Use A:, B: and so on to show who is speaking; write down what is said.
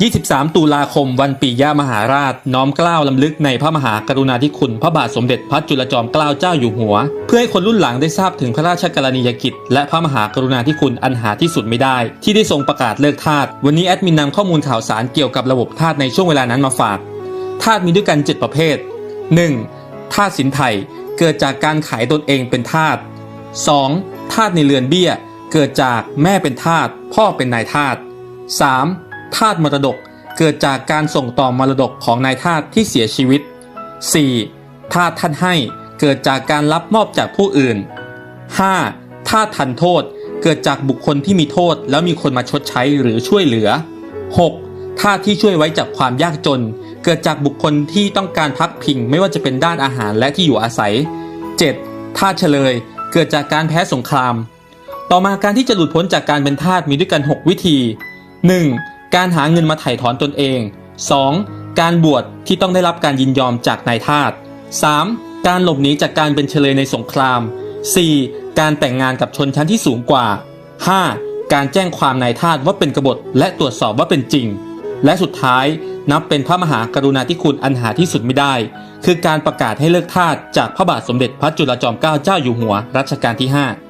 A: 23 ตุลาคม วันปิยมหาราช น้อมเกล้าวลำลึกในพระมหากรุณาธิคุณ พระบาทสมเด็จพระจุลจอมเกล้าเจ้าอยู่หัว เพื่อให้คนรุ่นหลังได้ทราบถึงพระราชกรณียกิจ และพระมหากรุณาธิคุณอันหาที่สุดไม่ได้ ที่ได้ทรงประกาศเลิกทาสวันนี้แอดมินนำข้อมูลข่าวสารเกี่ยวกับระบบทาสในช่วงเวลานั้นมาฝากทาสมีด้วยกัน 7 ประเภท 1. ทาสสินไทยเกิดจากการขายตนเองเป็นทาส 2. ทาสในเรือนเบี้ย เกิดจากแม่เป็นทาสพ่อเป็นนายทาส 3. ทาสมรดกเกิดจากการส่งต่อมรดกของนายทาสที่เสียชีวิต 4. ทาสท่านให้เกิดจากการรับมอบจากผู้อื่น 5. ทาสทันโทษเกิดจากบุคคลที่มีโทษ แล้วมีคนมาชดใช้หรือช่วยเหลือ 6. ทาสที่ช่วยไว้จากความยากจน เกิดจากบุคคลที่ต้องการพักพิงไม่ว่าจะเป็นด้านอาหารและที่อยู่อาศัย 7. ทาสเฉลยเกิดจากการแพ้สงคราม ต่อมาการที่จะหลุดพ้นจากการเป็นทาสมีด้วยกัน 6 วิธี 1. การหาเงินมาไถ่ถอนตนเอง 2. การบวชที่ต้องได้รับการยินยอมจากนายทาส 3. การหลบหนีจากการเป็นเฉลยในสงคราม 4. การแต่งงานกับชนชั้นที่สูงกว่า 5. การแจ้งความนายทาสว่าเป็นกบฏและตรวจสอบว่าเป็นจริง และสุดท้ายนับเป็นพระมหากรุณาธิคุณอันหาที่สุดไม่ได้ คือการประกาศให้เลิกทาสจากพระบาทสมเด็จพระจุลจอมเกล้าเจ้าอยู่หัวรัชกาลที่ 5